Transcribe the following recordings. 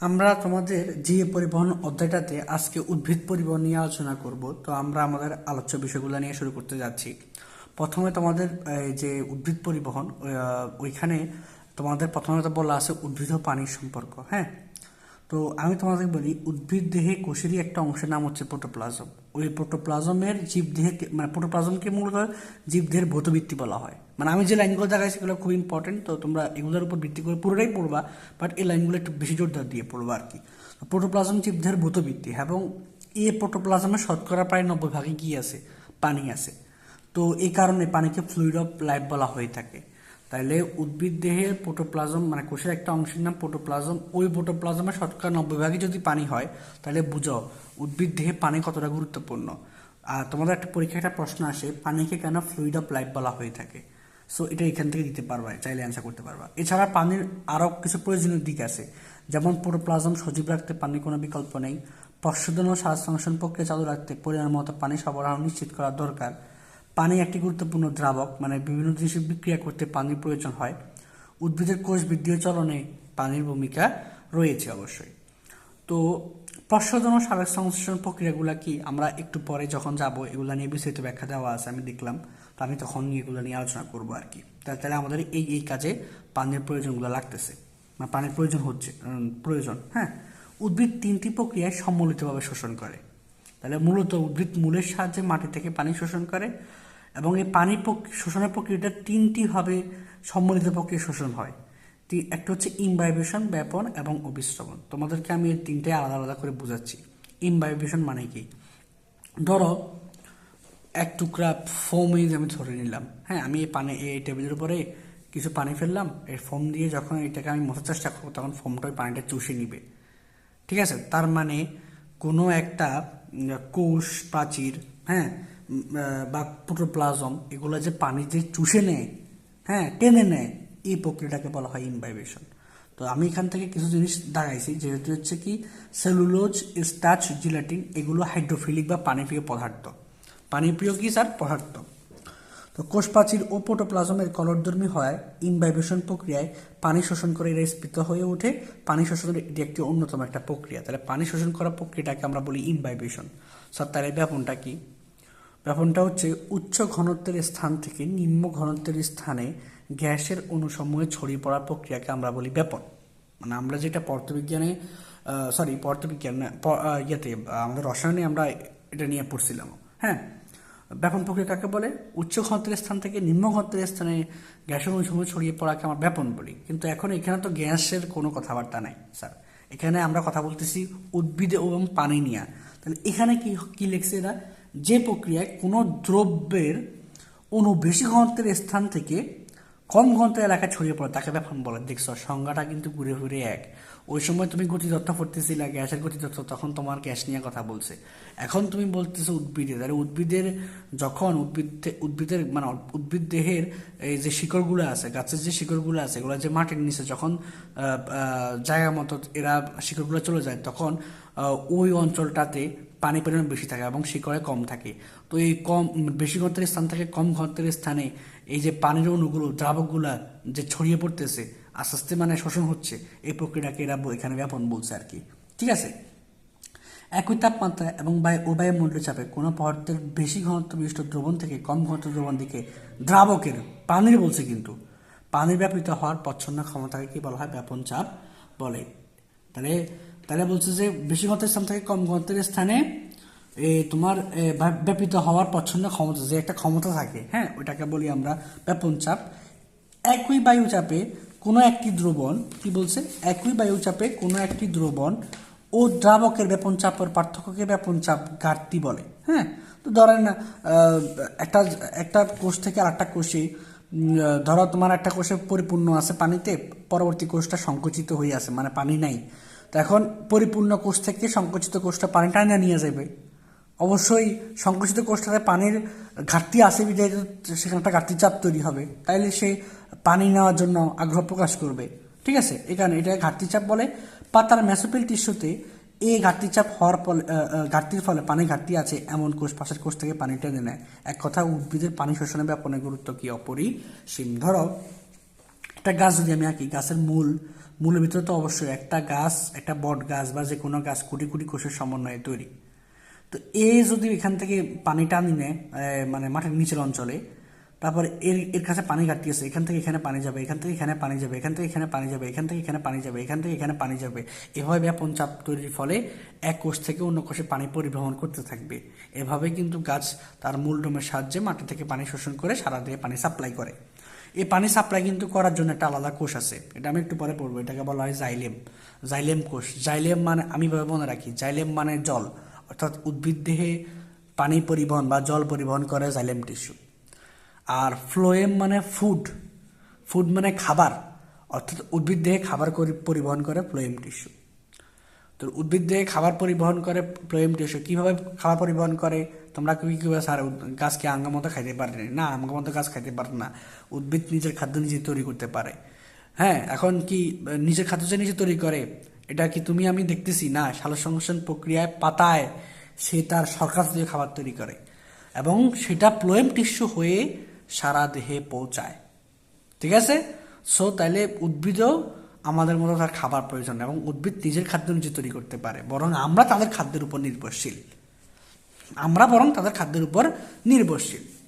আমরা তোমাদের জিএ পরিবহন অধ্যায়টাতে আজকে উদ্ভিদ পরিবহন নিয়ে আলোচনা করব, তো আমরা আমাদের আলোচ্য বিষয়গুলো নিয়ে শুরু করতে যাচ্ছি। প্রথমে তোমাদের যে উদ্ভিদ পরিবহন ওইখানে তোমাদের প্রথমে তো বলা আছে উদ্ভিদ ও পানির সম্পর্ক হ্যাঁ? তো আমি তোমাদের বলি, উদ্ভিদ দেহে কোষেরই একটা অংশের নাম হচ্ছে প্রোটোপ্লাজম ওই প্রোটোপ্লাজমের জীবদেহে মানে প্রোটোপ্লাজমকে মূলত জীবদেহের ভৌতবৃত্তি বলা হয়। মানে আমি যে লাইনগুলো দেখাই সেগুলো খুব ইম্পর্টেন্ট তো তোমরা এগুলোর উপর ভিত্তি করে পুরোটাই পড়বা বাট এই লাইনগুলো একটু বেশি জোরদার দিয়ে পড়বা আর কি। প্রোটোপ্লাজম জীবদেহের ভৌতবৃত্তি, এবং এই প্রোটোপ্লাজমের শতকরা প্রায় নব্বই ভাগে কি আছে, পানি আছে। তো এই কারণে পানিকে ফ্লুইড অফ লাইফ বলা হয়ে থাকে। তাইলে উদ্ভিদ দেহের প্রোটোপ্লাজম মানে কোষের একটা অংশের নাম প্রোটোপ্লাজম, ওই প্রোটোপ্লাজমের শতকরা নব্বই ভাগে যদি পানি হয় তাহলে বুঝো উদ্ভিদ দেহে পানি কতটা গুরুত্বপূর্ণ। আর তোমাদের একটা পরীক্ষা একটা প্রশ্ন আসে, পানিকে কেন ফ্লুইড অফ লাইফ বলা হয়ে থাকে? সো এটা এখান থেকে দিতে পারবা, চাইলে অ্যান্সার করতে পারবা। এছাড়া পানির আরও কিছু প্রয়োজনীয় দিক আছে, যেমন প্রোটোপ্লাজম সজীব রাখতে পানির কোনো বিকল্প নেই, প্রশোধন ও শ্বাস সংশোধন প্রক্রিয়া চালু রাখতে পরিমাণ মতো পানি সরবরাহ নিশ্চিত করা দরকার পানি একটি গুরুত্বপূর্ণ দ্রাবক মানে বিভিন্ন জিনিসের বিক্রিয়া করতে পানির প্রয়োজন হয়। উদ্ভিদের কোষ বৃদ্ধি ও চলনে পানির ভূমিকা রয়েছে অবশ্যই। তো প্রশোধন ও সাবেক সংশ্লেষণ প্রক্রিয়াগুলো কি? আমরা একটু পরে যখন যাব, এগুলো নিয়ে বিস্তারিত ব্যাখ্যা দেওয়া আছে, আমি দেখলাম। তো আমি তখন নিয়ে এগুলো নিয়ে আলোচনা করব আর কি তাহলে আমাদের এই এই কাজে পানির প্রয়োজনগুলো লাগতেছে। মানে পানির প্রয়োজন হচ্ছে প্রয়োজন হ্যাঁ? উদ্ভিদ তিনটি প্রক্রিয়ায় সম্মিলিতভাবে শোষণ করে। তাহলে মূলত উদ্ভিদ মূলের সাহায্যে মাটি থেকে পানি শোষণ করে এবং এই পানি শোষণের প্রক্রিয়াটা তিনটি ভাবে সম্মিলিত প্রক্রিয়া শোষণ হয়। একটা হচ্ছে ইমবাইবেশন ব্যাপন এবং অবিশ্রবণ। তোমাদেরকে আমি এই তিনটে আলাদা আলাদা করে বোঝাচ্ছি। ইমবাইবেশন মানে কি? ধরো, এক টুকরা ফোমই আমি ধরে নিলাম। হ্যাঁ আমি এই পানি এই টেবিলের উপরে কিছু পানি ফেললাম। এই ফোম দিয়ে যখন এটাকে আমি মোছার চেষ্টা করব, তখন ফোমটা ওই পানিটা চুষে নিবে। ঠিক আছে? তার মানে কোনো একটা কোষ, প্রাচীর হ্যাঁ বা প্রোটোপ্লাজম এগুলো যে পানি যে চুষে নেয় হ্যাঁ টেনে নেয়, এই প্রক্রিয়াটাকে বলা হয় ইনভাইবেশন তো আমি এখান থেকে কিছু জিনিস দাঁড়াইছি, যেহেতু হচ্ছে কি সেলুলোজ স্টাচ জিলাটিন এগুলো হাইড্রোফিলিক বা পানিপ্রিয় পদার্থ। পানিপ্রিয় কি, স্যার? পদার্থ। তো কোষ প্রাচীর ও প্রোটোপ্লাজমের কলরধর্মী হয় ইনভাইব্রেশন প্রক্রিয়ায় পানি শোষণ করে এরা স্ফীত হয়ে ওঠে। পানি শোষণের এটি একটি অন্যতম একটা প্রক্রিয়া। তাহলে পানি শোষণ করা প্রক্রিয়াটাকে আমরা বলি ইনভাইব্রেশন স্যার তাহলে ব্যাপনটা কি? ব্যাপনটা হচ্ছে উচ্চ ঘনত্বের স্থান থেকে নিম্ন ঘনত্বের স্থানে গ্যাসের অনুসমূহে ছড়িয়ে পড়ার প্রক্রিয়াকে আমরা বলি ব্যাপন। মানে আমরা যেটা পদার্থবিজ্ঞানে সরি পদার্থবিজ্ঞান না, প- ইয়েতে আমাদের রসায়নে আমরা এটা নিয়ে পড়ছিলাম। হ্যাঁ? ব্যাপন প্রক্রিয়া কাকে বলে? উচ্চ ঘনত্বের স্থান থেকে নিম্ন ঘনত্বের স্থানে গ্যাসের অনুসমূহ ছড়িয়ে পড়াকে আমরা ব্যাপন বলি। কিন্তু এখন এখানে তো গ্যাসের কোনো কথাবার্তা নাই, স্যার। এখানে আমরা কথা বলতেছি উদ্ভিদ এবং পানি নিয়ে। তাহলে এখানে কি কি লিখছে এরা? যে প্রক্রিয়ায় কোনো দ্রব্যের অণু বেশি ঘনত্বের স্থান থেকে কম ঘনত্বের এলাকায় ছড়িয়ে পড়ে, তাকে ব্যাপন বলে। দেখছ, সংজ্ঞাটা কিন্তু ঘুরে ঘুরে এক। ওই সময় তুমি গতিতত্ত্ব পড়তেছিলে গ্যাসের গতিতত্ত্ব তখন তোমার গ্যাস নিয়ে কথা বলছে। এখন তুমি বলতেছো উদ্ভিদে। তাহলে উদ্ভিদের যখন উদ্ভিদ উদ্ভিদের মানে উদ্ভিদ দেহের এই যে শিকড়গুলো আছে, গাছের যে শিকড়গুলো আছে, এগুলো যে মাটির নিচে যখন জায়গা মতো এরা শিকড়গুলো চলে যায়, তখন ওই অঞ্চলটাতে পানি পরিমাণ বেশি থাকে এবং শিকড়ে কম থাকে। তো এই কম, বেশি ঘনত্বের স্থান থেকে, কম ঘনত্বের স্থানে এই যে পানির অণুগুলো, দ্রাবকগুলা যে ছড়িয়ে পড়তেছে আস্তে আস্তে মানে শোষণ হচ্ছে। এই প্রক্রিয়াটাকে এরা এখানে ব্যাপন বলছে আর কি। ঠিক আছে? একই তাপমাত্রা এবং বায়ু ও বায়ুমণ্ডলীয় চাপে কোনো পদার্থের বেশি ঘনত্ব বিশিষ্ট দ্রবণ থেকে কম ঘনত্ব দ্রবণ দিকে দ্রাবকের পানির বলছে কিন্তু। পানির ব্যাপিত হওয়ার প্রচ্ছন্ন ক্ষমতাকে কি বলা হয়? ব্যাপন চাপ বলে। তাহলে তাহলে বলছে যে বেশি ঘনত্বের স্থান থেকে কম ঘনত্বের স্থানে তোমার ব্যাপিত হওয়ার প্রচ্ছন্ন ক্ষমতা, যে একটা ক্ষমতা থাকে হ্যাঁ ওইটাকে বলি আমরা ব্যাপন চাপ। একই বায়ুচাপে কোনো একটি দ্রবণ, কি বলছে? একই বায়ুচাপে কোনো একটি দ্রবণ ও দ্রাবকের ব্যাপন চাপের পার্থক্যকে ব্যাপন চাপ ঘাটতি বলে। হ্যাঁ? তো ধরেন একটা একটা কোষ থেকে আরেকটা কোষে ধরো তোমার একটা কোষে পরিপূর্ণ আছে পানিতে, পরবর্তী কোষটা সংকুচিত হয়ে আছে মানে পানি নাই। তো এখন পরিপূর্ণ কোষ থেকে সংকুচিত কোষটা পানি নিয়ে যাবে। অবশ্যই সংকুচিত কোষটাতে পানির ঘাটতি আসে সেখানে একটা ঘাটতি চাপ তৈরি হবে। তাইলে সে পানি নেওয়ার জন্য আগ্রহ প্রকাশ করবে। ঠিক আছে? এই কারণে এটা ঘাটতি চাপ বলে। পাতার ম্যাসোপিল টিস্যুতে এই ঘাটতি চাপ হওয়ার ফলে ঘাটতির ফলে পানি ঘাটতি আছে এমন কোষ, পাশের কোষ থেকে পানি টেনে নেয়। এক কথা, উদ্ভিদের পানি শোষণে ব্যাপনের গুরুত্ব কি অপরিসীম? ধরো, একটা গাছ যদি আমি আঁকি, গাছের মূল, মূলের ভিতরে তো অবশ্যই একটা গাছ, একটা বট গাছ বা যে কোনো গাছ কোটি কোটি কোষের সমন্বয়ে তৈরি। তো এ যদি এখান থেকে পানি টানি নেয় মানে মাঠের নিচের অঞ্চলে, তারপর এর এর কাছে পানি ঘাটতি আছে, এখান থেকে এখানে পানি যাবে, এখান থেকে এখানে পানি যাবে, এখান থেকে এখানে পানি যাবে, এখান থেকে এখানে পানি যাবে, এখান থেকে এখানে পানি যাবে, এভাবে ব্যাপন চাপ তৈরির ফলে এক কোষ থেকে অন্য কোষে পানি পরিবহন করতে থাকবে। এভাবে কিন্তু গাছ তার মূল ডোমের সাহায্যে মাটি থেকে পানি শোষণ করে সারা দিয়ে পানি সাপ্লাই করে। এই পানি সাপ্লাই কিন্তু করার জন্য একটা আলাদা কোষ আছে, এটা আমি একটু পরে পড়ব, এটাকে বলা হয় জাইলেম। জাইলেম কোষ, জাইলেম মানে আমি ভাবে মনে রাখি, জাইলেম মানে জল। অর্থাৎ উদ্ভিদ দেহে পানি পরিবহন বা জল পরিবহন করে জাইলেম টিস্যু আর ফ্লোয়েম মানে ফুড ফুড মানে খাবার। অর্থাৎ উদ্ভিদ দেহে খাবার পরিবহন করে ফ্লোয়েম টিস্যু তো উদ্ভিদ দেহে খাবার পরিবহন করে ফ্লোয়েম টিস্যু কীভাবে খাবার পরিবহন করে তোমরা কি কী স্যার উদ- গাছকে আঙ্গা মতো খাইতে পারে? না? আঙ্গা মতো গাছ খাইতে পারে না। উদ্ভিদ নিজের খাদ্য নিজে তৈরি করতে পারে। হ্যাঁ এখন কি নিজের খাদ্য যে নিজে তৈরি করে এটা কি তুমি আমি দেখতেছি? না সালোকসংশ্লেষণ প্রক্রিয়ায় পাতায় সে তার সরকার দিয়ে খাবার তৈরি করে এবং সেটা প্লোয়েম টিস্যু হয়ে সারা দেহে পৌঁছায়। ঠিক আছে? সো, তাইলে উদ্ভিদও আমাদের মতো তার খাবার প্রয়োজন এবং উদ্ভিদ নিজের খাদ্য নিজে তৈরি করতে পারে। বরং আমরা তাদের খাদ্যের উপর নির্ভরশীল। আমরা বরং তাদের খাদ্যের উপর নির্ভরশীল।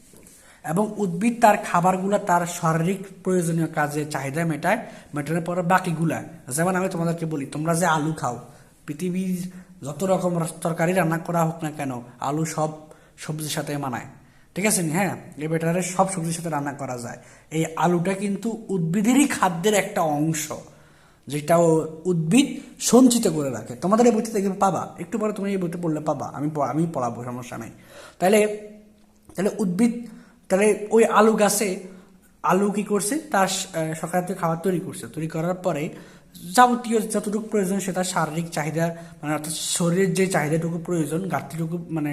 এবং উদ্ভিদ তার খাবারগুলো তার শারীরিক প্রয়োজনীয় কাজে চাহিদা মেটায়, মেটানোর পরে বাকিগুলা। যেমন আমি তোমাদেরকে বলি, তোমরা যে আলু খাও, পৃথিবীর যত রকম তরকারি রান্না করা হোক না কেন, আলু সব সবজির সাথে মানায়। ঠিক আছে? হ্যাঁ? এই বেটারে সব সবজির সাথে রান্না করা যায়। এই আলুটা কিন্তু উদ্ভিদেরই খাদ্যের একটা অংশ যেটা উদ্ভিদ সঞ্চিত করে রাখে। তোমাদের এই বইতে দেখবে পাবা। একটু পরে তুমি এই বইতে পড়লে পাবা। আমি আমি পড়াবো, সমস্যা নেই। তাহলে তাহলে উদ্ভিদ তাহলে ওই আলু গাছে আলু কি করছে? তার সকাল খাবার তৈরি করছে। তৈরি করার পরে যাবতীয় যতটুকু প্রয়োজন সেটা শারীরিক চাহিদা মানে অর্থাৎ শরীরের যে চাহিদাটুকু প্রয়োজন ঘাটতিটুকু মানে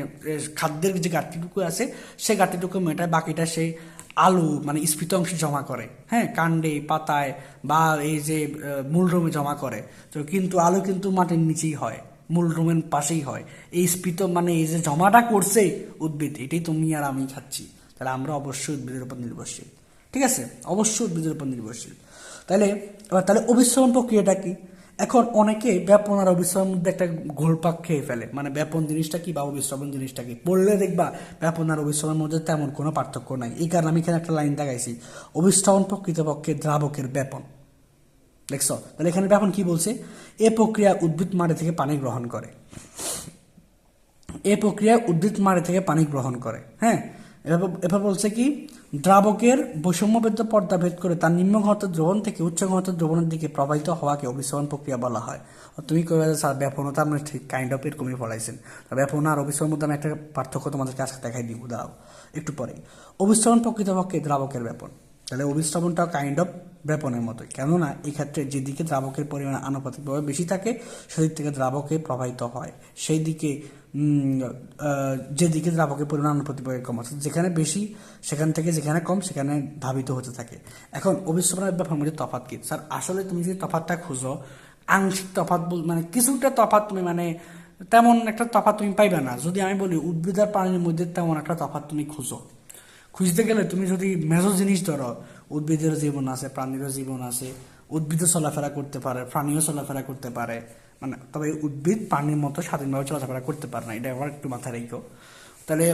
খাদ্যের যে ঘাটতিটুকু আছে সেই ঘাটতিটুকু মেটায় বাকিটা সেই আলু মানে স্ফীত অংশে জমা করে। হ্যাঁ কাণ্ডে পাতায় বা এই যে আহ, মূল রোমে জমা করে। তো কিন্তু আলু কিন্তু মাটির নিচেই হয় মূল রোমের পাশেই হয়। এই স্ফীত মানে এই যে জমাটা করছে উদ্ভিদ এটাই তুমি আর আমি খাচ্ছি। তাহলে আমরা অবশ্যই উদ্ভিদের উপর নির্ভরশীল। ঠিক আছে? অবশ্যই উদ্ভিদের উপর নির্ভরশীল। তাহলে, এবার তাহলে অবিশ্রমণ প্রক্রিয়াটা কি? এখন অনেকে ব্যাপন আর অবিশ্রমের মধ্যে একটা ঘোলপাক খেয়ে ফেলে। মানে ব্যাপন জিনিসটা কি বা অবিশ্রমণ জিনিসটা কি? পড়লে দেখবা ব্যাপন আর অবিশ্রমের মধ্যে তেমন কোনো পার্থক্য নাই। এই কারণে আমি এখানে একটা লাইন দেখাইছি। অবিশ্রমণ প্রকৃতপক্ষে দ্রাবকের ব্যাপন। দেখছ? তাহলে এখানে ব্যাপন কি বলছে? এ প্রক্রিয়া উদ্ভিদ মাটি থেকে পানি গ্রহণ করে। এ প্রক্রিয়ায় উদ্ভিদ মাটি থেকে পানি গ্রহণ করে। হ্যাঁ? এভাবে বলছে কি? দ্রাবকের বৈষম্যবেদ্য পর্দা ভেদ করে তার নিম্ন ঘনত্ব দ্রবণ থেকে উচ্চ ঘনত্ব দ্রবণের দিকে প্রবাহিত হওয়াকে অবিশ্রমণ প্রক্রিয়া বলা হয়। তুমি কবে স্যার, ব্যাপনতা আমরা ঠিক কাইন্ড অফ এরকমই পড়াইছেন। ব্যাপন আর অবিশ্রমের মধ্যে আমি একটা পার্থক্য তোমাদেরকে আজকে দেখাই দিব দাও একটু পরে। অবিশ্রমণ প্রকৃতপক্ষে দ্রাবকের ব্যাপন। তাহলে অবিশ্রমণটাও কাইন্ড অফ ব্যাপনের মতোই। কেননা, এই ক্ষেত্রে যেদিকে দ্রাবকের পরিমাণ আনুপাতিকভাবে বেশি থাকে, সেদিক থেকে দ্রাবকে প্রবাহিত হয়। সেই দিকে যেদিকে দ্রাবকের পরিমাণ আনুপাতিকভাবে কম অর্থাৎ যেখানে বেশি, সেখান থেকে যেখানে কম, সেখানে ধাবিত হতে থাকে। এখন অবিশ্রমণের ব্যাপার মধ্যে তফাৎ কি? স্যার, আসলে তুমি যদি তফাৎটা খুঁজো, আংশিক তফাত বল মানে কিছুটা তফাত তুমি মানে তেমন একটা তফাৎ তুমি পাইবে না। যদি আমি বলি, উদ্ভিদ আর প্রাণীর মধ্যে তেমন একটা তফাৎ তুমি খুঁজো। খুঁজতে গেলে তুমি যদি মেজো জিনিস ধরো, উদ্ভিদের জীবন আছে, প্রাণীরও জীবন আছে, উদ্ভিদও চলাফেরা করতে পারে, প্রাণীও চলাফেরা করতে পারে মানে তবে উদ্ভিদ পানির মতো স্বাধীনভাবে চলাফেরা করতে পারে না, এটা আবার একটু মাথায় রেখো। তাহলে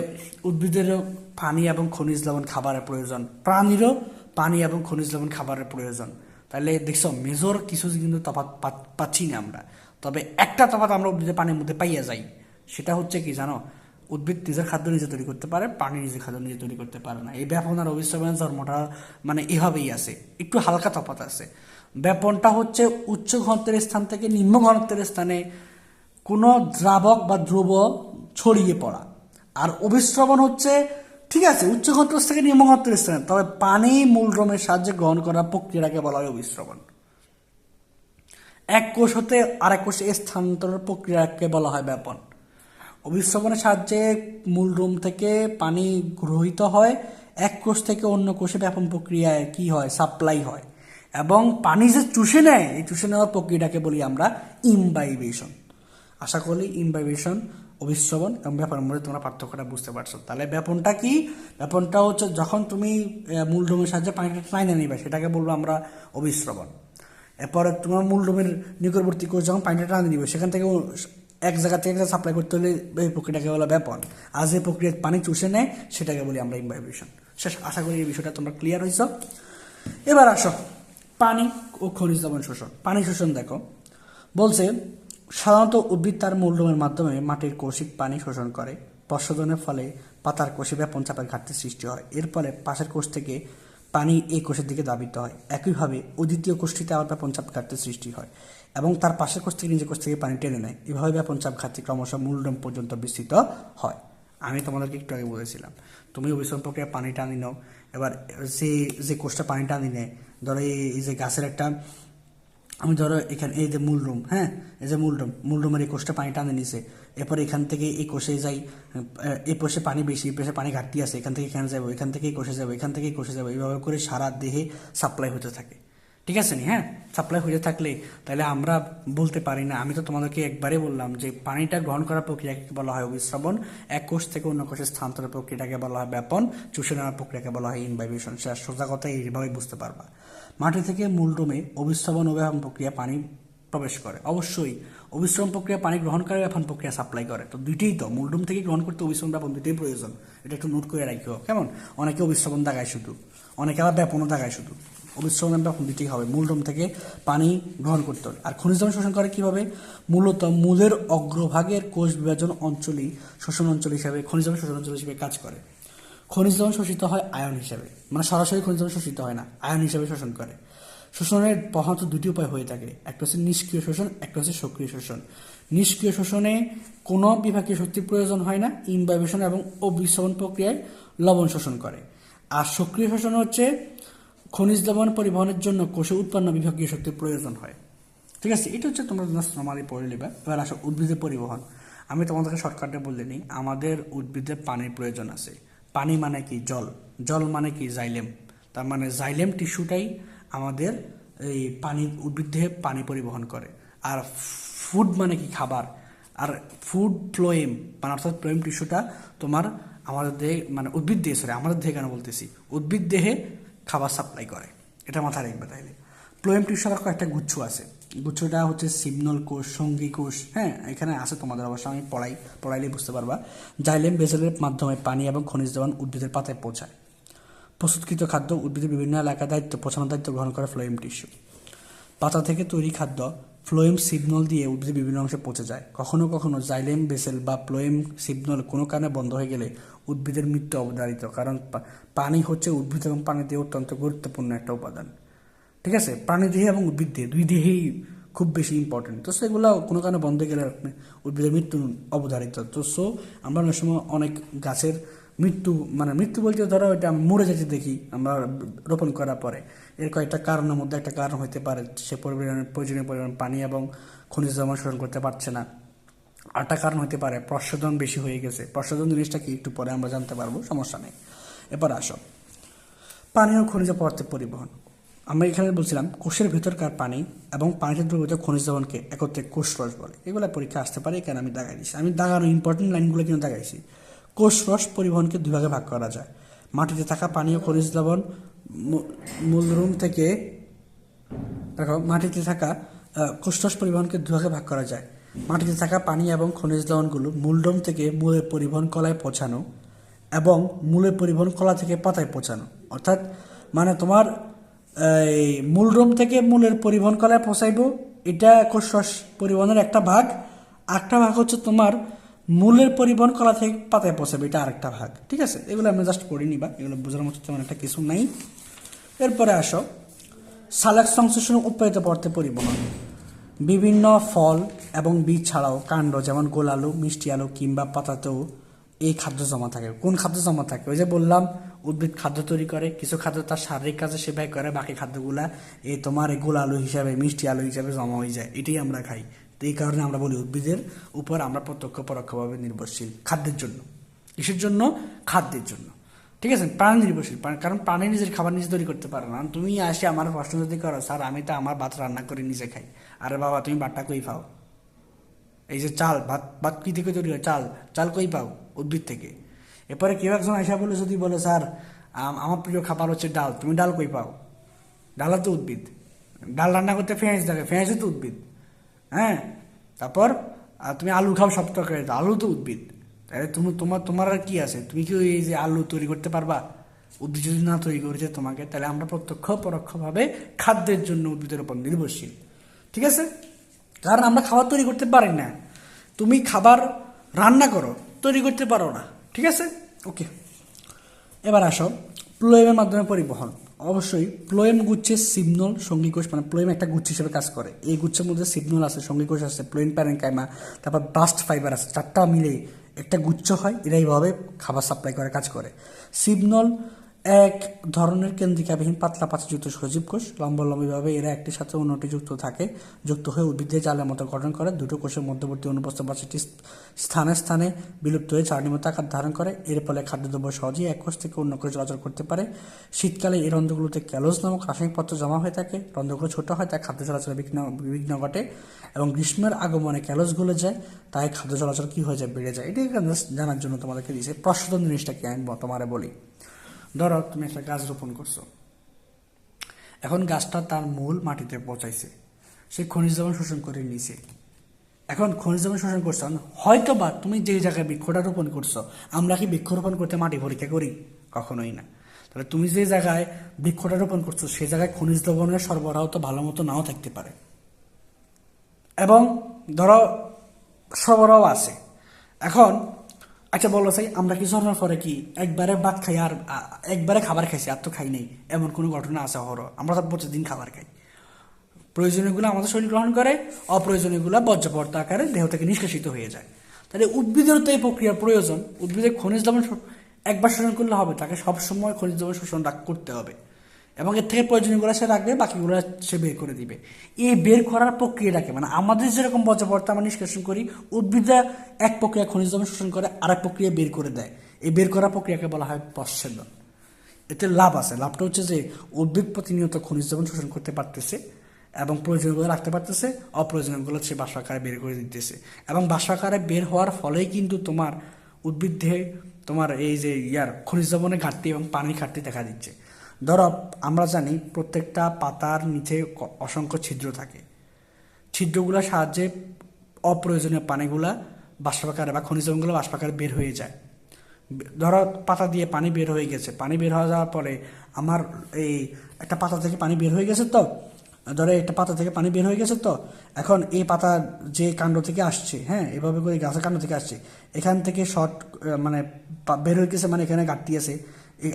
উদ্ভিদেরও পানি এবং খনিজ লবণ খাবারের প্রয়োজন। প্রাণীরও পানি এবং খনিজ লবণ খাবারের প্রয়োজন। তাহলে দেখছ, মেজর কিছু কিন্তু তফাৎ পাচ্ছি না আমরা। তবে একটা তফাত আমরা উদ্ভিদের পানির মধ্যে পাইয়া যাই। সেটা হচ্ছে কি জানো উদ্ভিদ নিজের খাদ্য নিজে তৈরি করতে পারে, প্রাণী নিজের খাদ্য নিজে তৈরি করতে পারে না। এই ব্যাপন আর অবিশ্রামের ধর্মটা মানে এভাবেই আছে। একটু হালকা তফাৎ আছে। ব্যাপনটা হচ্ছে উচ্চ ঘনত্বের স্থান থেকে নিম্ন ঘনত্বের স্থানে কোনো দ্রাবক বা দ্রব ছড়িয়ে পড়া। আর অবিশ্রবণ হচ্ছে, ঠিক আছে, উচ্চ ঘনত্বের থেকে নিম্ন ঘনত্বের স্থানে, তবে পানি মূল রোমের সাহায্যে গ্রহণ করার প্রক্রিয়াটাকে বলা হয় অবিশ্রবণ এক কোষ হতে আরেক কোষে স্থানান্তরের প্রক্রিয়াকে বলা হয় ব্যাপন। অবিশ্রবণের সাহায্যে মূল রোম থেকে পানি গ্রহিত হয়, এক কোষ থেকে অন্য কোষে ব্যাপন প্রক্রিয়ায় কি হয়? সাপ্লাই হয়। এবং পানি যে চুষে নেয়, এই চুষে নেওয়ার প্রক্রিয়াটাকে বলি আমরা ইমবাইবেশন। আশা করি ইমবাইবেশন অবিশ্রবণ এবং ব্যাপনের মধ্যে তোমরা পার্থক্যটা বুঝতে পারছ। তাহলে ব্যাপনটা কি? ব্যাপনটা হচ্ছে যখন তুমি মূল রোমের সাহায্যে পানিটা টাইনে নিবে, সেটাকে বলব আমরা অবিশ্রবণ এরপরে তোমার মূলডোমের নিকটবর্তী কোষ যখন পানিটা টান নিবে, সেখান থেকে এক জায়গা থেকে সাপ্লাই করতে হলে এই প্রক্রিয়াটাকে বলা ব্যাপন আর যে প্রক্রিয়ায় পানি চুষে নেয়, সেটাকে বলি আমরা ইনভাইব্রেশন শেষ, আশা করি এই বিষয়টা তোমরা ক্লিয়ার হয়েছ এবার আসো, পানি ও খনিজ লবণ শোষণ। পানি শোষণ দেখো, বলছে সাধারণত উদ্ভিদ তার মূলডোমের মাধ্যমে মাটির কৌশিক পানি শোষণ করে। প্রশোধনের ফলে পাতার কোষে ব্যাপন চাপের ঘাটতি সৃষ্টি হয়। এর ফলে পাশের কোষ থেকে পানি এই কোষের দিকে দাবিত হয়। একইভাবে অদ্বিতীয় কোষটিতে আবার ব্যাপন চাপ ঘাটতি সৃষ্টি হয়। এবং তার পাশের কোষ থেকে নিজের কোষ থেকে পানি টেনে নেয়। এভাবে ব্যাপন চাপ ঘাটতি ক্রমশ মূলডোম পর্যন্ত বিস্তৃত হয়। আমি তোমাদেরকে একটু আগে বলেছিলাম, তুমি অভিশ্রম প্রক্রিয়া পানি টানি নাও। এবার যে যে কোষটা পানি টানি নেয়, ধরো এই- যে গাছের একটা, আমি ধরো এখানে, এই যে মূল রুম হ্যাঁ? এই যে মূল রুম মূল রুমের এই কোষটা পানি টানে নিছে। এরপর এখান থেকে এই কোষে যাই এই কোষে পানি বেশি এই কোষে পানি ঘাটতি আছে, এখান থেকে এখানে যাব, এখান থেকে কোষে যাব, এখান থেকে কোষে যাব এইভাবে করে সারা দেহে সাপ্লাই হতে থাকে। ঠিক আছে নি? হ্যাঁ? সাপ্লাই হয়ে থাকলে তাহলে আমরা বলতে পারি না। আমি তো তোমাদেরকে একবারে বললাম যে পানিটা গ্রহণ করার প্রক্রিয়াকে বলা হয় অভিশ্রবণ এক কোষ থেকে অন্য কোষে স্থানান্তরের প্রক্রিয়াটাকে বলা হয় ব্যাপন। চুষে নেওয়ার প্রক্রিয়াকে বলা হয় ইনভাইব্রেশন সে সোজা কথা এইভাবে বুঝতে পারবা। মাটি থেকে মূলডোমে অবিশ্রাবণ ও ব্যাপন প্রক্রিয়া পানি প্রবেশ করে। অবশ্যই অবিশ্রম প্রক্রিয়া পানি গ্রহণ করে ব্যাপন প্রক্রিয়া সাপ্লাই করে। তো দুইটাই তো মূলডোম থেকে গ্রহণ করতে অবিশ্রম ব্যাপন দুইটাই প্রয়োজন। এটা একটু নোট করে রাখিও, কেমন? অনেকে অবিশ্রবণ দাগায় শুধু, অনেকে আবার ব্যাপনও দাগায় শুধু। অবিশ্রম ব্যাপন দুইটাই হবে। মূলডোম থেকে পানি গ্রহণ করতে হবে। আর খনিজ শোষণ করে কীভাবে? মূলত মূলের অগ্রভাগের কোষ বিভাজন অঞ্চলই শোষণ অঞ্চল হিসাবে, খনিজ শোষণ অঞ্চল হিসেবে কাজ করে। খনিজ লবণ শোষিত হয় আয়ন হিসাবে। মানে সরাসরি খনিজ লবণ শোষিত হয় না, আয়ন হিসাবে শোষণ করে। শোষণের প্রধানত দুটি উপায় হয়ে থাকে। একটা হচ্ছে নিষ্ক্রিয় শোষণ, একটা হচ্ছে সক্রিয় শোষণ। নিষ্ক্রিয় শোষণে কোনো বিভাগীয় শক্তির প্রয়োজন হয় না ইনভাইব্রেশন এবং অবিশ্রবণ প্রক্রিয়ায় লবণ শোষণ করে। আর সক্রিয় শোষণ হচ্ছে খনিজ লবণ পরিবহনের জন্য কোষে উৎপন্ন বিভাগীয় শক্তির প্রয়োজন হয়। ঠিক আছে? এটা হচ্ছে তোমরা নর্মালি পড়ে নেবে। এবার আসো উদ্ভিদের পরিবহন। আমি তোমাদেরকে শর্টকাটে বলে নিই। আমাদের উদ্ভিদে পানির প্রয়োজন আছে। পানি মানে কি? জল। জল মানে কি? জাইলেম তার মানে জাইলেম টিস্যুটাই আমাদের এই পানি, উদ্ভিদ পানি পরিবহন করে। আর ফুড মানে কি? খাবার। আর ফুড ফ্লোয়েম মানে অর্থাৎ ফ্লোয়েম টিস্যুটা তোমার আমাদের দেহে মানে উদ্ভিদ দেহে সরি আমাদের দেহে কেন বলতেছি? উদ্ভিদ দেহে খাবার সাপ্লাই করে। এটা মাথায় রাখবে তাইলে। প্লোয়েম টিস্যু আবার কয়েকটা গুচ্ছ আছে। গুচ্ছটা হচ্ছে সিমনল কোষ সঙ্গী কোষ হ্যাঁ এখানে আছে তোমাদের অবশ্য আমি পড়াই পড়াইলে বুঝতে পারবা। জাইলেম বেসেলের মাধ্যমে পানি এবং খনিজ দেওয়ান উদ্ভিদের পাতায় পৌঁছায়। প্রস্তুতকৃত খাদ্য উদ্ভিদের বিভিন্ন এলাকায় দায়িত্ব, পৌঁছানোর দায়িত্ব গ্রহণ করে ফ্লোয়েম টিস্যু পাতা থেকে তৈরি খাদ্য ফ্লোয়েম সিগন্যাল দিয়ে উদ্ভিদের বিভিন্ন অংশে পৌঁছে যায়। কখনো কখনো জাইলেম বেসেল বা ফ্লোয়েম সিগন্যাল কোনো কারণে বন্ধ হয়ে গেলে উদ্ভিদের মৃত্যু অবধারিত, কারণ পানি হচ্ছে উদ্ভিদ এবং পানিতে অত্যন্ত গুরুত্বপূর্ণ একটা উপাদান। ঠিক আছে? প্রাণী দেহে এবং উদ্ভিদ দুই দেহেই খুব বেশি ইম্পর্টেন্ট তো সেগুলো কোনো কারণে বন্ধ গেলে উদ্ভিদের মৃত্যু অবধারিত। তো সো আমরা অনেক সময় অনেক গাছের মৃত্যু মানে মৃত্যু বলতে ধরো এটা মরে যেতে দেখি, আমরা রোপণ করার পরে। এর কয়েকটা কারণের মধ্যে একটা কারণ হতে পারে, সে পরিমাণ প্রয়োজনীয় পরিমাণ পানি এবং খনিজ লবণ শোষণ করতে পারছে না। আরেকটা কারণ হতে পারে প্রশোধন বেশি হয়ে গেছে। প্রশোধন জিনিসটা কি একটু পরে আমরা জানতে পারব, সমস্যা নেই। এবার আসো। পানি ও খনিজ পদার্থের পরিবহন। আমরা এখানে বলছিলাম, কোষের ভেতরকার পানি এবং পানিতে দ্রবীভূত খনিজ লবণকে একত্রে কোষ রস বলে। এগুলো পরীক্ষা আসতে পারে কেন আমি দাগাইছি আমি দাগানো ইম্পর্টেন্ট লাইনগুলো কিন্তু দাগাইছি। কোষ রস পরিবহনকে দুই ভাগে করা যায়। মাটিতে থাকা পানি ও খনিজ লবণ মূলরুম থেকে, দেখো, মাটিতে থাকা কোষরস পরিবহনকে দুভাগে ভাগ করা যায়। মাটিতে থাকা পানি এবং খনিজ লবণগুলো মূলডোম থেকে মূলের পরিবহন কলায় পৌঁছানো এবং মূলের পরিবহন কলা থেকে পাতায় পৌঁছানো অর্থাৎ মানে তোমার, এই মূলডোম থেকে মূলের পরিবহন কলায় পৌঁছাইব এটা কোষরস পরিবহনের একটা ভাগ। একটা ভাগ হচ্ছে তোমার মূলের পরিবহন কলা থেকে পাতায় পৌঁছাবে, এটা আরেকটা ভাগ। ঠিক আছে? এগুলো আমরা জাস্ট পড়ে নিবা, এগুলো বোঝার মতো তেমন একটা কিছু নাই। এরপরে আসো। সালাক সংশ্লেষণ উৎপাদিত পদার্থের পরিবহন। বিভিন্ন ফল এবং বীজ ছাড়াও কাণ্ড, যেমন গোল আলু, মিষ্টি আলু কিংবা পাতাতেও এই খাদ্য জমা থাকে। কোন খাদ্য জমা থাকে? ওই যে বললাম, উদ্ভিদ খাদ্য তৈরি করে, কিছু খাদ্য তার শারীরিক কাজে সে করে, বাকি খাদ্যগুলা এই তোমার এই গোল আলু হিসাবে, মিষ্টি আলু হিসাবে জমা হয়ে যায়। এটাই আমরা খাই। তো এই কারণে আমরা বলি উদ্ভিদের উপর আমরা প্রত্যক্ষ পরোক্ষভাবে নির্ভরশীল খাদ্যের জন্য কিসের জন্য, খাদ্যের জন্য। ঠিক আছে? প্রাণ নির্ভরশীল কারণ প্রাণী নিজের খাবার নিজে তৈরি করতে পারে না। তুমি আসে আমার প্রশ্ন যদি করো, স্যার, আমি তো আমার ভাত রান্না করে, নিজে খাই। আরে বাবা, তুমি ভাতটা কই পাও? এই যে চাল, ভাত ভাত কি থেকে তৈরি হয়? চাল চাল কই পাও উদ্ভিদ থেকে? এরপরে কেউ একজন আইসা বলে, যদি বলে, স্যার আমার প্রিয় খাবার হচ্ছে ডাল। তুমি ডাল কই পাও? ডালা তো উদ্ভিদ। ডাল রান্না করতে পেঁয়াজ থাকে পেঁয়াজও তো উদ্ভিদ। হ্যাঁ? তারপর তুমি আলু খাও তরকারি আলু তো উদ্ভিদ। তাহলে তুমি, তোমার তোমার আর কি আছে? তুমি কি ওই যে আলু তৈরি করতে পারবা? উদ্ভিদ যদি না তৈরি করেছে তোমাকে, তাহলে আমরা প্রত্যক্ষ, পরোক্ষভাবে খাদ্যের জন্য উদ্ভিদের উপর নির্ভরশীল। ঠিক আছে? কারণ আমরা খাবার তৈরি করতে পারি না। তুমি খাবার রান্না করো, তৈরি করতে পারো না। ঠিক আছে? ওকে। এবার আসো প্লোয়েমের মাধ্যমে পরিবহন। অবশ্যই প্লোয়েম গুচ্ছে সিগনল সঙ্গীকোষ মানে প্লোয়েম একটা গুচ্ছ হিসেবে কাজ করে। এই গুচ্ছের মধ্যে সিগনল আছে সঙ্গীকোষ আছে প্লোয়েম প্যারেনকাইমা তারপর বাস্ট ফাইবার আছে, চারটা মিলে একটা গুচ্ছ হয়, এরা এইভাবে খাবার সাপ্লাই করে, কাজ করে। সিগনল এক ধরনের কেন্দ্রিকাবিহীন পাতলা পাতাযুক্ত সজীব কোষ। লম্বালম্বিভাবে এরা একটির সাথে অন্যটি যুক্ত থাকে, যুক্ত হয়ে উদ্ভিদের জালের মতো গঠন করে। দুটো কোষের মধ্যবর্তী অনুপস্থ বাচ্চাটি স্থানে স্থানে বিলুপ্ত হয়ে চারণীর মতো আকার ধারণ করে। এর ফলে খাদ্যদ্রব্য সহজেই এক কোষ থেকে অন্য কোষে চলাচল করতে পারে। শীতকালে এই রন্ধ্রগুলোতে ক্যালোজ নামক রাসায়নিক পত্র জমা হয়ে থাকে। রন্ধ্রগুলো ছোট হয়, তাই খাদ্য চলাচলে বিঘ্ন বিঘ্ন ঘটে এবং গ্রীষ্মের আগমনে ক্যালোজ গলে যায়, তাই খাদ্য চলাচল কী হয়ে যায়, বেড়ে যায়। এটা জানার জন্য তোমাদেরকে দিয়েছে। প্রশ্ন জিনিসটা কি আমি তোমারে বলি? ধরো তুমি একটা গাছ রোপণ করছ। এখন গাছটা তার মূল মাটিতে পচাইছে। সে খনিজ লবণ শোষণ করে নিছে। এখন খনিজ লবণ শোষণ করছে হয়তো বা তুমি যে জায়গায় বৃক্ষটা রোপণ করছ, আমরা কি বৃক্ষরোপণ করতে মাটি পরীক্ষা করি? কখনোই না। তাহলে তুমি যে জায়গায় বৃক্ষটা রোপণ করছ সেই জায়গায় খনিজ লবণের সরবরাহ তো ভালো মতো নাও থাকতে পারে। এবং ধরো, সরবরাহ আছে। এখন আচ্ছা বলো সাই আমরা কি জন্মের পরে কি একবারে ভাত খাই আর একবারে খাবার খাইছি, আর তো খাই নেই? এমন কোনো ঘটনা আছে হর? আমরা তো প্রতিদিন খাবার খাই। প্রয়োজনীয়গুলো আমাদের শরীর গ্রহণ করে, অপ্রয়োজনীয়গুলো বর্জ্যপদার্থ আকারে দেহ থেকে নিষ্কাশিত হয়ে যায়। তাহলে উদ্ভিদেরও তো এই প্রক্রিয়ার প্রয়োজন। উদ্ভিদের খনিজ লবণ একবার শোষণ করলে হবে, তাকে সবসময় খনিজ লবণ শোষণ করতে হবে। এবং এর থেকে প্রয়োজনীয়গুলো সে রাখবে, বাকিগুলো সে বের করে দিবে। এই বের করার প্রক্রিয়াটাকে মানে আমাদের যেরকম বর্জ্যপদার্থ আমরা নিষ্কাশন করি, উদ্ভিদরা এক প্রক্রিয়া খনিজ লবণ শোষণ করে আর এক প্রক্রিয়া বের করে দেয়। এই বের করার প্রক্রিয়াকে বলা হয় প্রচ্ছেদন এতে লাভ আছে। লাভটা হচ্ছে যে, উদ্ভিদ প্রতিনিয়ত খনিজ লবণ শোষণ করতে পারতেছে এবং প্রয়োজনগুলো রাখতে পারতেছে অপ্রয়োজনগুলো সে বাসাকারে বের করে দিতেছে। এবং বাসাকারে বের হওয়ার ফলেই কিন্তু তোমার উদ্ভিদ তোমার এই যে ইয়ার খনিজ লবণের ঘাটতি এবং পানির ঘাটতি দেখা দিচ্ছে। ধরো, আমরা জানি প্রত্যেকটা পাতার নিচে অসংখ্য ছিদ্র থাকে। ছিদ্রগুলোর সাহায্যে অপ্রয়োজনীয় পানিগুলা বাষ্পাকারে বা খনিজ লবণগুলো বাষ্পাকারে বের হয়ে যায়। ধরো, পাতা দিয়ে পানি বের হয়ে গেছে। পানি বের হয়ে যাওয়ার পরে আমার এই একটা পাতা থেকে পানি বের হয়ে গেছে তো? ধরো, একটা পাতা থেকে পানি বের হয়ে গেছে তো? এখন এই পাতা যে কাণ্ড থেকে আসছে হ্যাঁ এভাবে করে গাছের কাণ্ড থেকে আসছে, এখান থেকে শর্ট মানে বের হয়ে গেছে মানে এখানে ঘাটতি আছে।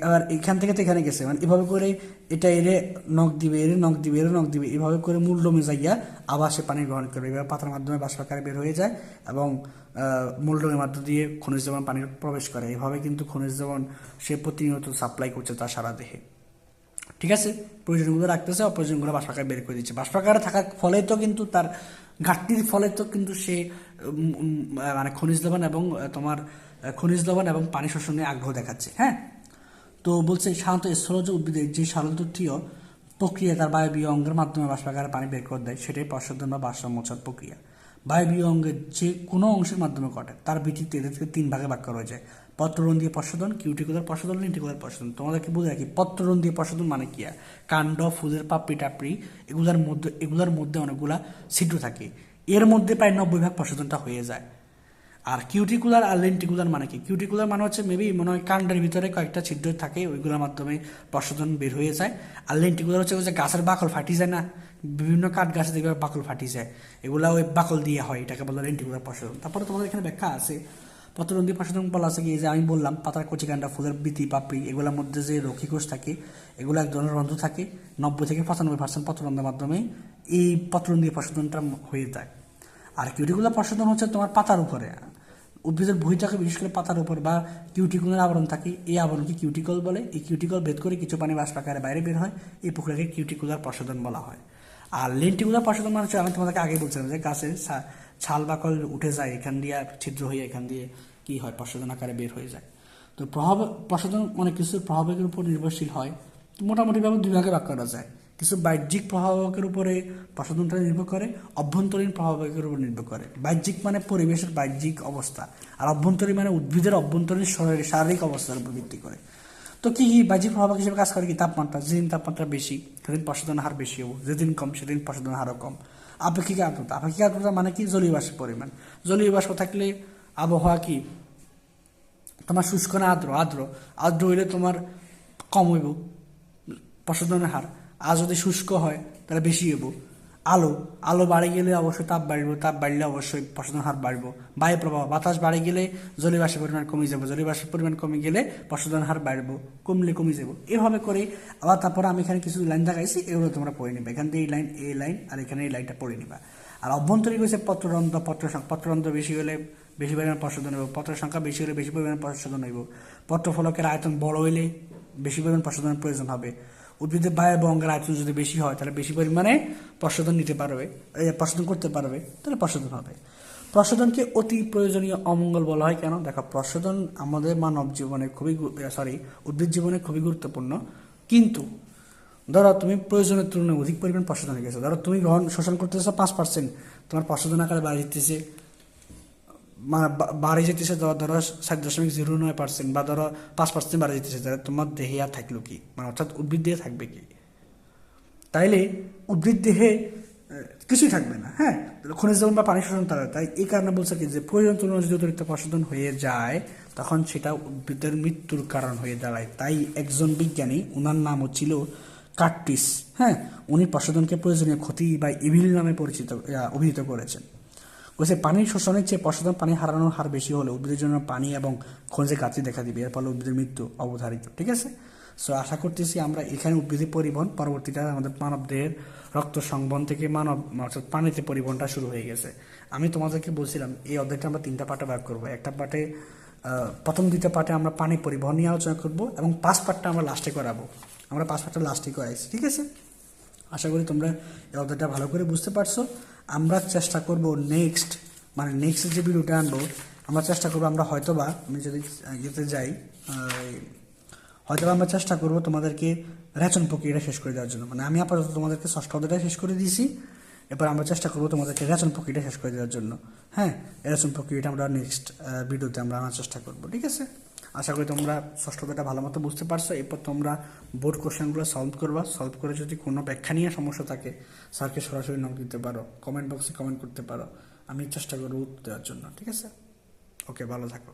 আবার এখান থেকে তো এখানে গেছে। মানে এভাবে করে এটা এরে নখ দিবে, এরে নখ দিবে, এরে নখ দিবে, এভাবে করে মূল ডোমে যাইয়া আবার সে পানি গ্রহণ করবে। এবার পাতার মাধ্যমে বাষ্পাকারে বের হয়ে যায় এবং মূল ডোমের মাধ্য দিয়ে খনিজ লবণ পানি প্রবেশ করে। এভাবে কিন্তু খনিজ লবণ সে প্রতিনিয়ত সাপ্লাই করছে তার সারা দেহে। ঠিক আছে? প্রয়োজনগুলো রাখতেছে, অপ্রয়োজনগুলো বাষ্পাকারে বের করে দিচ্ছে। বাষ্পাকারে থাকার ফলে তো কিন্তু তার ঘাটতির ফলে তো কিন্তু সে মানে খনিজ লবণ এবং তোমার খনিজ লবণ এবং পানি শোষণে আগ্রহ দেখাচ্ছে। হ্যাঁ? তো বলছে, সাধারণত স্থলজ উদ্ভিদের যে সারলতীয় প্রক্রিয়া তার বায়বীয় অঙ্গের মাধ্যমে বাষ্পাকারে পানি বের করে দেয়, সেটাই প্রশোধন বা বাষ্প মোচার প্রক্রিয়া। বায়বীয় অঙ্গের যে কোনো অংশের মাধ্যমে ঘটে, তার ভিত্তিতে থেকে তিন ভাগে হয়ে যায়। পত্ররণ দিয়ে প্রশোধন কিউটিকুলার প্রশোধন লিন্টিকুলার প্রশোধন তোমাদেরকে বুঝে রাখি, পত্ররণ দিয়ে প্রশোধন মানে কি? কাণ্ড, ফুলের পাপড়ি, টাপড়ি, এগুলার মধ্যে এগুলার মধ্যে অনেকগুলা ছিদ্র থাকে। এর মধ্যে প্রায় নব্বই ভাগ প্রশোধনটা হয়ে যায়। আর কিউটিকুলার আর লেন্টিকুলার মানে কি? কিউটিকুলার মানে হচ্ছে মেবি মনে হয় কাণ্ডের ভিতরে কয়েকটা ছিদ্র থাকে, ওইগুলোর মাধ্যমে প্রশোধন বের হয়ে যায়। আর লেন্টিকুলার হচ্ছে যে গাছের বাকল ফাটি যায় না? বিভিন্ন কাঠ গাছে দেখবে বাকল ফাটি যায়। এগুলা ওই বাকল দিয়ে হয়, এটাকে বলে লেন্টিকুলার প্রশোধন। তারপরে তোমাদের এখানে ব্যাখ্যা আছে পত্ররন্ধ্রী প্রশোধন বলা আছে কি? যে আমি বললাম, পাতার কচি কাণ্ডা, ফুলের বিতি, পাপড়ি, এগুলোর মধ্যে যে রক্ষিকোষ থাকে, এগুলো এক ধরনের রন্ধ্র থাকে। নব্বই থেকে পঁচানব্বই পার্সেন্ট পত্ররন্ধ্রের মাধ্যমে এই পত্ররন্ধ্রী প্রশোধনটা হয়ে যায়। আর কিউটিকুলার প্রশোধন হচ্ছে তোমার পাতার উপরে। উদ্ভিদের বহিটাকে বিশেষ করে পাতার উপর বা কিউটিকুলের আবরণ থাকে, এই আবরণকে কিউটিকল বলে। এই কিউটিকল ভেদ করে কিছু পানি বাষ্প আকারে বাইরে বের হয়। এই প্রক্রিয়াকে কিউটিকুলার প্রশোধন বলা হয়। আর লেন্টিকুলার প্রশোধন মানে হচ্ছে, আমি তোমাদেরকে আগে বলছিলাম যে গাছের ছাল বাকল উঠে যায়, এখান দিয়ে ছিদ্র হয়ে এখান দিয়ে কি হয়, প্রশোধন আকারে বের হয়ে যায়। তো প্রভাব, প্রশোধন অনেক কিছুর প্রভাবের উপর নির্ভরশীল হয়। মোটামুটিভাবে দুই ভাগে ভাগ করা যায়। কিছু বাহ্যিক প্রভাবকের উপরে প্রশোধনটা নির্ভর করে, অভ্যন্তরীণ প্রভাবকের উপর নির্ভর করে। বাহ্যিক মানে পরিবেশের বাহ্যিক অবস্থা, আর অভ্যন্তরীণ মানে উদ্ভিদের অভ্যন্তরীণ শরীর- শারীরিক অবস্থার উপর ভিত্তি করে। তো কি কি বাহ্যিক প্রভাবক হিসেবে কাজ করে কি? তাপমাত্রা, যেদিন তাপমাত্রা বেশি, সেদিন প্রশোধনের হার বেশি হব, যেদিন কম, সেদিন প্রশোধনের হারও কম। আপেক্ষিক আর্দ্রতা আপেক্ষিক আর্দ্রতা মানে কি? জলীয় বাষ্পের পরিমাণ। জলীয় থাকলে আবহাওয়া কি? তোমার শুষ্ক না আর্দ্র আর্দ্র। আর্দ্র হইলে তোমার কম হইব প্রশোধনের হার। আর যদি শুষ্ক হয়, তাহলে বেশি হইব। আলো আলো বাড়ে গেলে অবশ্যই তাপ বাড়ব, তাপ বাড়লে অবশ্যই প্রশোধন হার বাড়ব। বায়ু প্রবাহ বাতাস বাড়ে গেলে জলীয়বাষ্পের পরিমাণ কমে যাবে, জলীয়বাষ্পের পরিমাণ কমে গেলে প্রশোধন হার বাড়ব, কমলে কমে যাব। এভাবে করে আবার তারপরে আমি এখানে কিছু লাইন দেখাইছি, এগুলো তোমরা পড়ে নিবে। এখান থেকে এই লাইন এই লাইন, আর এখানে এই লাইনটা পড়ে নিবা। আর অভ্যন্তরীণ হয়েছে পত্ররন্ধ্র পত্র পত্ররন্ধ্র বেশি হলে বেশি পরিমাণ প্রশোধন হইব পত্রের সংখ্যা বেশি হলে বেশি পরিমাণ প্রশোধন হইব। পত্রফলকের আয়তন বড় হইলে বেশি পরিমাণ প্রশোধনের প্রয়োজন হবে। উদ্ভিদের বায়ু এবং অঙ্গের আয়তন যদি বেশি হয়, তাহলে বেশি পরিমাণে প্রশোধন নিতে পারবে প্রশোধন করতে পারবে, তাহলে প্রশোধন হবে। প্রশোধনকে অতি প্রয়োজনীয় অমঙ্গল বলা হয় কেন? দেখো, প্রশোধন আমাদের মানব জীবনে খুবই সরি উদ্ভিদ জীবনে খুবই গুরুত্বপূর্ণ। কিন্তু, ধরো তুমি প্রয়োজনের তুলনায় অধিক পরিমাণ প্রশোধন গেছে। ধরো তুমি গ্রহণ, শোষণ করতেছো পাঁচ পার্সেন্ট তোমার প্রশোধন আকারে বাড়ি যেতেছে মানে বাড়ি যেতেছে ধরো সাত দশমিক জিরো নয় পার্সেন্ট বা ধরো পাঁচ পার্সেন্ট বাড়ি যেতেছে তাহলে তোমার দেহে আর থাকল কি? মানে অর্থাৎ উদ্ভিদ দেহে থাকবে কি? তাইলে উদ্ভিদ দেহে কিছুই থাকবে না হ্যাঁ? খনিজ লবণ বা পানি শোষণ তারা, তাই এই কারণে বলছে কি যে প্রয়োজন যদি অতিরিক্ত প্রশোধন হয়ে যায়, তখন সেটা উদ্ভিদের মৃত্যুর কারণ হয়ে দাঁড়ায়। তাই একজন বিজ্ঞানী ওনার নাম হচ্ছিল কার্টিস হ্যাঁ? উনি প্রশোধনকে প্রয়োজনীয় ক্ষতি বা ইভিল নামে পরিচিত অভিহিত করেছেন। বলছে পানির শোষণের চেয়ে প্রশোধন পানি হারানোর হার বেশি হলে উদ্ভিদের জন্য পানি এবং খনিজের ঘাটতি দেখা দিবে। এর ফলে উদ্ভিদের মৃত্যু অবধারিত, ঠিক আছে? সো আশা করতেছি আমরা এখানে উদ্ভিদের পরিবহন পরবর্তীতে আমাদের মানব দেহের রক্ত সংবহন থেকে মানব, অর্থাৎ পানিতে পরিবহনটা শুরু হয়ে গেছে। আমি তোমাদেরকে বলছিলাম, এই অধ্যায়টা আমরা তিনটা পার্টে ভাগ করব। একটা পার্টে প্রথম দ্বিতীয় পার্টে আমরা পানি পরিবহন নিয়ে আলোচনা করব এবং পাঁচ পার্টটা আমরা লাস্টে করাবো। আমরা পাঁচ পার্টটা লাস্টে করাইছি, ঠিক আছে? আশা করি তোমরা এই অধ্যায়টা ভালো করে বুঝতে পারছ। আমরা চেষ্টা করব নেক্সট মানে নেক্সট যে ভিডিওটা আনব, আমরা চেষ্টা করব, আমরা হয়তোবা, আমি যদি ইয়েতে যাই হয়তোবা আমরা চেষ্টা করব তোমাদেরকে রেচন প্রক্রিয়াটা শেষ করে দেওয়ার জন্য। মানে আমি আপাতত তোমাদেরকে ষষ্ঠ অধ্যায়টা শেষ করে দিয়েছি। এবার আমরা চেষ্টা করব তোমাদেরকে রেচন প্রক্রিয়াটা শেষ করে দেওয়ার জন্য। হ্যাঁ রেচন প্রক্রিয়াটা আমরা নেক্সট ভিডিওতে আমরা আনার চেষ্টা করব, ঠিক আছে? আশা করি তোমরা ষষ্ঠ অধ্যায়টা ভালো মতো বুঝতে পারছ। এরপর তোমরা বোর্ড কোশ্চেনগুলো সলভ করবা। সলভ করে যদি কোনো ব্যাখ্যা নিয়ে সমস্যা থাকে, স্যারকে সরাসরি নক দিতে পারো। কমেন্ট বক্সে কমেন্ট করতে পারো। আমি চেষ্টা করব উত্তর দেওয়ার জন্য, ঠিক আছে? ওকে ভালো থাকো।